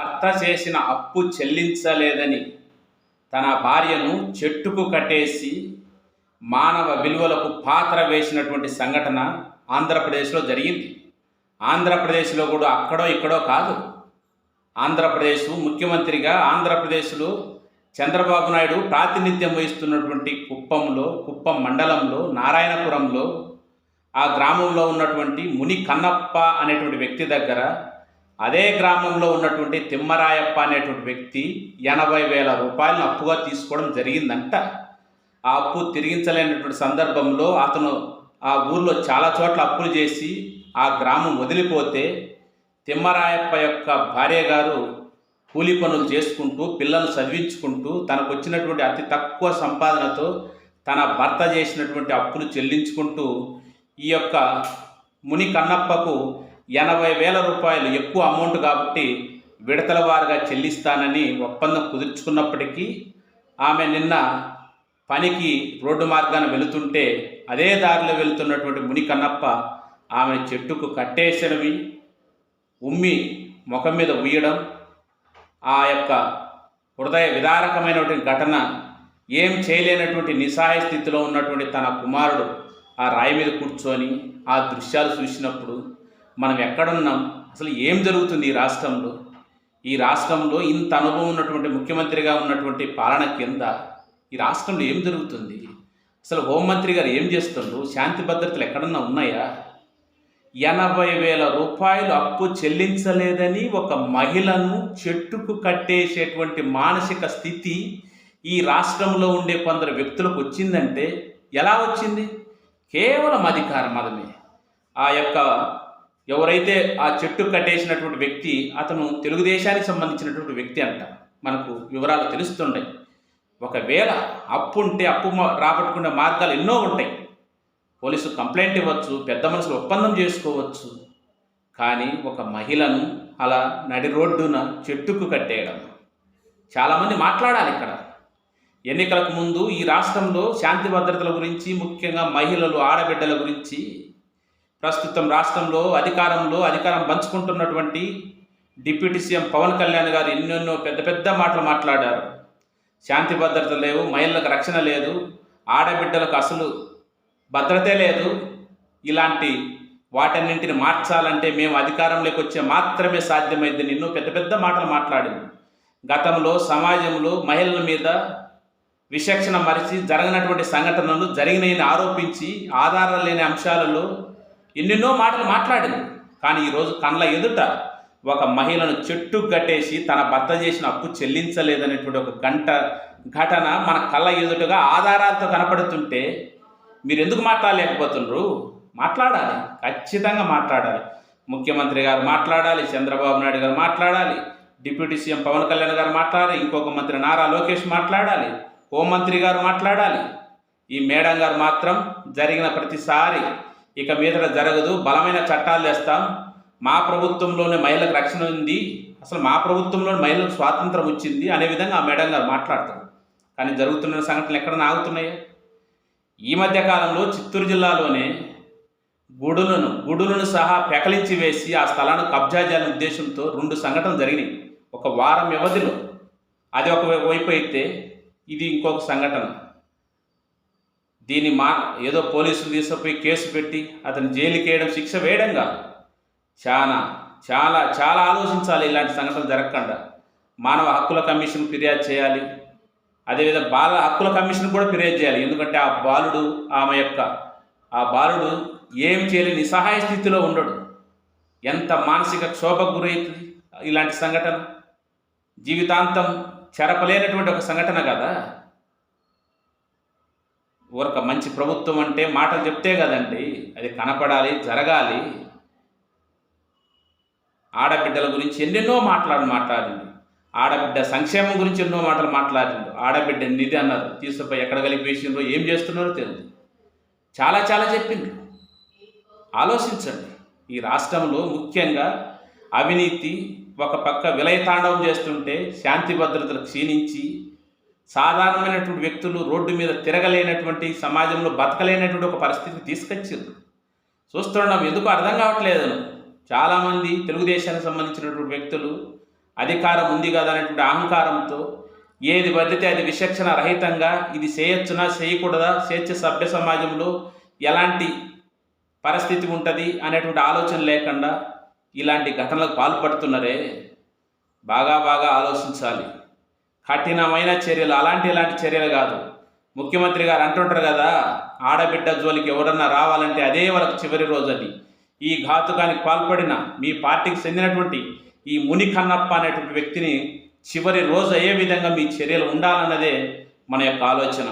భర్త చేసిన అప్పు చెల్లించలేదని తన భార్యను చెట్టుకు కట్టేసి మానవ విలువలకు పాత్ర వేసినటువంటి సంఘటన ఆంధ్రప్రదేశ్లో జరిగింది. ఆంధ్రప్రదేశ్లో కూడా అక్కడో ఇక్కడో కాదు. ఆంధ్రప్రదేశ్ ముఖ్యమంత్రిగా ఆంధ్రప్రదేశ్లో చంద్రబాబు నాయుడు ప్రాతినిధ్యం వహిస్తున్నటువంటి కుప్పంలో కుప్పం మండలంలో నారాయణపురంలో ఆ గ్రామంలో ఉన్నటువంటి ముని కన్నప్ప అనేటువంటి వ్యక్తి దగ్గర అదే గ్రామంలో ఉన్నటువంటి తిమ్మరాయప్ప అనేటువంటి వ్యక్తి ఎనభై వేల రూపాయలను అప్పుగా తీసుకోవడం జరిగిందంట. ఆ అప్పు తిరిగించలేనటువంటి సందర్భంలో అతను ఆ ఊర్లో చాలా చోట్ల అప్పులు చేసి ఆ గ్రామం వదిలిపోతే తిమ్మరాయప్ప యొక్క భార్య గారు కూలి పనులు చేసుకుంటూ పిల్లలు చదివించుకుంటూ తనకు వచ్చినటువంటి అతి తక్కువ సంపాదనతో తన భర్త చేసినటువంటి అప్పులు చెల్లించుకుంటూ ఈ యొక్క ముని కన్నప్పకు ఎనభై వేల రూపాయలు ఎక్కువ అమౌంట్ కాబట్టి విడతల వారుగా చెల్లిస్తానని ఒప్పందం కుదుర్చుకున్నప్పటికీ ఆమె నిన్న పనికి రోడ్డు మార్గాన వెళుతుంటే అదే దారిలో వెళుతున్నటువంటి ముని కన్నప్ప ఆమె చెట్టుకు కట్టేసినవి ఉమ్మి ముఖం మీద ఉయ్యడం ఆ యొక్క హృదయ విదారకమైనటువంటి ఘటన ఏం చేయలేనటువంటి నిస్సహాయ స్థితిలో ఉన్నటువంటి తన కుమారుడు ఆ రాయి మీద కూర్చొని ఆ దృశ్యాలు చూసినప్పుడు మనం ఎక్కడున్నాం? అసలు ఏం జరుగుతుంది ఈ రాష్ట్రంలో? ఈ రాష్ట్రంలో ఇంత అనుభవం ఉన్నటువంటి ముఖ్యమంత్రిగా ఉన్నటువంటి పాలన కింద ఈ రాష్ట్రంలో ఏం జరుగుతుంది? అసలు హోంమంత్రి గారు ఏం చేస్తుండ్రు? శాంతి భద్రతలు ఎక్కడన్నా ఉన్నాయా? ఎనభై వేల రూపాయలు అప్పు చెల్లించలేదని ఒక మహిళను చెట్టుకు కట్టేసేటువంటి మానసిక స్థితి ఈ రాష్ట్రంలో ఉండే కొందరు వ్యక్తులకు వచ్చిందంటే ఎలా వచ్చింది? కేవలం అధికార మదమే ఆ యొక్క ఎవరైతే ఆ చెట్టు కట్టేసినటువంటి వ్యక్తి అతను తెలుగుదేశానికి సంబంధించినటువంటి వ్యక్తి అంట. మనకు వివరాలు తెలుస్తుంటాయి. ఒకవేళ అప్పు ఉంటే అప్పు రాబట్టుకునే మార్గాలు ఎన్నో ఉంటాయి. పోలీసు కంప్లైంట్ ఇవ్వచ్చు పెద్ద మనుషులు ఒప్పందం చేసుకోవచ్చు. కానీ ఒక మహిళను అలా నడి రోడ్డున చెట్టుకు కట్టేయడం. చాలామంది మాట్లాడాలి ఇక్కడ. ఎన్నికలకు ముందు ఈ రాష్ట్రంలో శాంతి భద్రతల గురించి ముఖ్యంగా మహిళలు ఆడబిడ్డల గురించి ప్రస్తుతం రాష్ట్రంలో అధికారంలో అధికారం పంచుకుంటున్నటువంటి డిప్యూటీ సీఎం పవన్ కళ్యాణ్ గారు ఎన్నెన్నో పెద్ద పెద్ద మాటలు మాట్లాడారు. శాంతి భద్రత లేవు మహిళలకు రక్షణ లేదు ఆడబిడ్డలకు అసలు భద్రతే లేదు. ఇలాంటి వాటన్నింటిని మార్చాలంటే మేము అధికారంలోకి వచ్చే మాత్రమే సాధ్యమైంది. నిన్ను పెద్ద పెద్ద మాటలు మాట్లాడింది. గతంలో సమాజంలో మహిళల మీద విచక్షణ మరిచి జరగనటువంటి సంఘటనలు జరిగినాయని ఆరోపించి ఆధారాలు లేని అంశాలలో ఎన్నెన్నో మాటలు మాట్లాడింది. కానీ ఈరోజు కళ్ళ ఎదుట ఒక మహిళను చెట్టు కట్టేసి తన భర్త చేసిన అప్పు చెల్లించలేదనేటువంటి ఒక గంట ఘటన మన కళ్ళ ఎదుటగా ఆధారాలతో కనపడుతుంటే మీరు ఎందుకు మాట్లాడలేకపోతున్నారు మాట్లాడాలి. ఖచ్చితంగా మాట్లాడాలి. ముఖ్యమంత్రి గారు మాట్లాడాలి చంద్రబాబు నాయుడు గారు మాట్లాడాలి డిప్యూటీ సీఎం పవన్ కళ్యాణ్ గారు మాట్లాడాలి ఇంకొక మంత్రి నారా లోకేష్ మాట్లాడాలి హోంమంత్రి గారు మాట్లాడాలి. ఈ మేడం గారు మాత్రం జరిగిన ప్రతిసారి ఇక మీదట జరగదు. బలమైన చట్టాలు తెస్తాం మా ప్రభుత్వంలోనే మహిళలకు రక్షణ ఉంది. అసలు మా ప్రభుత్వంలోనే మహిళలకు స్వాతంత్రం వచ్చింది అనే విధంగా ఆ మేడం గారు మాట్లాడతారు కానీ జరుగుతున్న సంఘటనలు ఎక్కడ ఆగుతున్నాయా? ఈ మధ్య కాలంలో చిత్తూరు జిల్లాలోనే గుడులను గుడులను సహా పెకలించి వేసి ఆ స్థలాన్ని కబ్జా చేయాలనే ఉద్దేశంతో రెండు సంఘటనలు జరిగినాయి. ఒక వారం వ్యవధిలో. అది ఒక వైపు అయితే ఇది ఇంకొక సంఘటన. దీన్ని మా ఏదో పోలీసులు తీసుకుపోయి కేసు పెట్టి అతను జైలుకి వేయడం శిక్ష వేయడం కాదు. చాలా చాలా చాలా ఆలోచించాలి ఇలాంటి సంఘటనలు జరగకుండా. మానవ హక్కుల కమిషన్ ఫిర్యాదు చేయాలి. అదేవిధంగా బాల హక్కుల కమిషన్ కూడా ఫిర్యాదు చేయాలి. ఎందుకంటే ఆ బాలుడు ఆమె యొక్క ఆ బాలుడు ఏం చేయలేని నిస్సహాయ స్థితిలో ఉండడు. ఎంత మానసిక క్షోభకు గురవుతుంది ఇలాంటి సంఘటన? జీవితాంతం చెరపలేనటువంటి ఒక సంఘటన కదా? ఒక మంచి ప్రభుత్వం అంటే మాటలు చెప్తే కదండి అది కనపడాలి జరగాలి. ఆడబిడ్డల గురించి ఎన్నెన్నో మాట్లాడి మాట్లాడింది ఆడబిడ్డ సంక్షేమం గురించి ఎన్నో మాటలు మాట్లాడిండు. ఆడబిడ్డ నిధి అన్నారు తీసుకుపోయి ఎక్కడ కలిపేసిండ్రో ఏం చేస్తున్నారో తెలియదు చాలా చాలా చెప్పింది ఆలోచించండి. ఈ రాష్ట్రంలో ముఖ్యంగా అవినీతి ఒక పక్క విలయతాండవం చేస్తుంటే శాంతి భద్రతలు క్షీణించి సాధారణమైనటువంటి వ్యక్తులు రోడ్డు మీద తిరగలేనటువంటి సమాజంలో బతకలేనటువంటి ఒక పరిస్థితికి తీసుకొచ్చారు చూస్తున్నాం ఎందుకు అర్థం కావట్లేదు. చాలామంది తెలుగుదేశానికి సంబంధించినటువంటి వ్యక్తులు అధికారం ఉంది కదా అనేటువంటి అహంకారంతో ఏది పడితే అది విచక్షణ రహితంగా ఇది చేయొచ్చునా చేయకూడదా స్వేచ్ఛ సభ్య సమాజంలో ఎలాంటి పరిస్థితి ఉంటుంది అనేటువంటి ఆలోచన లేకుండా ఇలాంటి ఘటనలకు పాల్పడుతున్నారే? బాగా బాగా ఆలోచించాలి. కఠినమైన చర్యలు అలాంటి ఇలాంటి చర్యలు కాదు. ముఖ్యమంత్రి గారు అంటుంటారు కదా ఆడబిడ్డ జోలికి ఎవరన్నా రావాలంటే అదే వాళ్ళకి చివరి రోజని. ఈ ఘాతుకానికి పాల్పడిన మీ పార్టీకి చెందినటువంటి ఈ ముని కన్నప్ప అనేటువంటి వ్యక్తిని చివరి రోజు అయ్యే విధంగా మీ చర్యలు ఉండాలన్నదే మన యొక్క ఆలోచన.